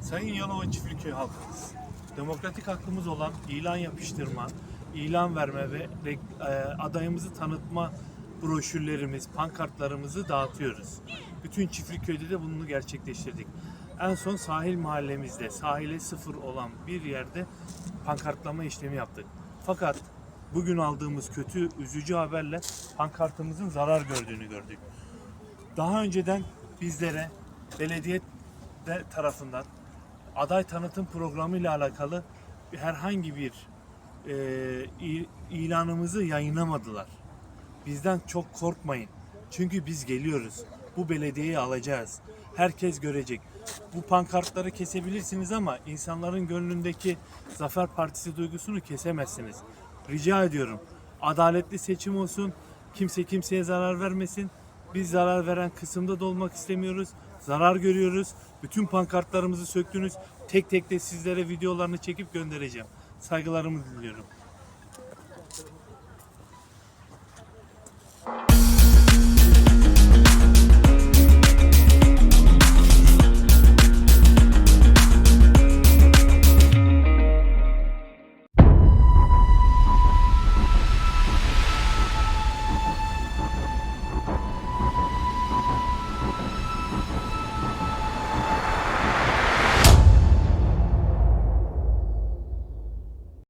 Sayın Yalova Çiftliköy halkımız, demokratik hakkımız olan ilan yapıştırma, ilan verme ve e, adayımızı tanıtma broşürlerimiz, pankartlarımızı dağıtıyoruz. Bütün Çiftliköy'de de bunu gerçekleştirdik. En son sahil mahallemizde, sahile sıfır olan bir yerde pankartlama işlemi yaptık. Fakat bugün aldığımız kötü, üzücü haberle pankartımızın zarar gördüğünü gördük. Daha önceden bizlere belediye tarafından aday tanıtım programı ile alakalı herhangi bir e, ilanımızı yayınlamadılar. Bizden çok korkmayın. Çünkü biz geliyoruz. Bu belediyeyi alacağız. Herkes görecek. Bu pankartları kesebilirsiniz ama insanların gönlündeki Zafer Partisi duygusunu kesemezsiniz. Rica ediyorum. Adaletli seçim olsun. Kimse kimseye zarar vermesin. Biz zarar veren kısımda da olmak istemiyoruz. Zarar görüyoruz. Bütün pankartlarımızı söktünüz. Tek tek de sizlere videolarını çekip göndereceğim. Saygılarımı diliyorum.